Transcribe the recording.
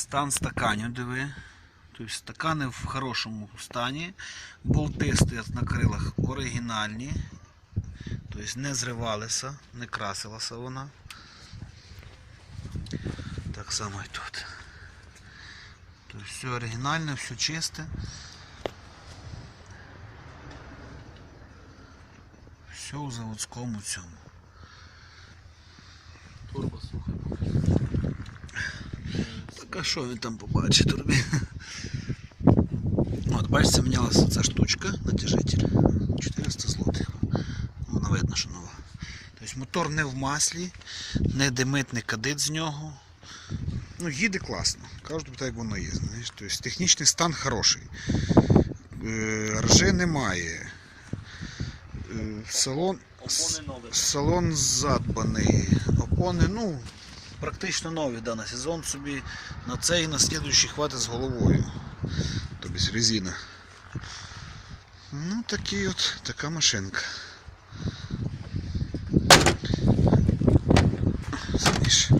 Стан стаканів, диви. Тобто стакани в хорошому стані. Болти стоять на крилах оригінальні. Тобто не зривалися, не красилася вона. Так само і тут. Тобто все оригінальне, все чисте. Все у заводському цьому. А що він там побачить турбі? От, бачите, мінялася ця штучка, натяжитель. 400 злотих. Вона видно, що нова. Тобто мотор не в маслі, не димить, не кадить з нього. Ну, їде класно. Кажуть, так як воно є. Знаєш. Тобто, технічний стан хороший. Е, Ржи немає. Е, Салон, Салон задбаний. Опони, ну, практично нові да, на сезон собі на цей і на слідуючий хватить з головою. Тобто резина. Ну, такий от, така машинка. Саміш.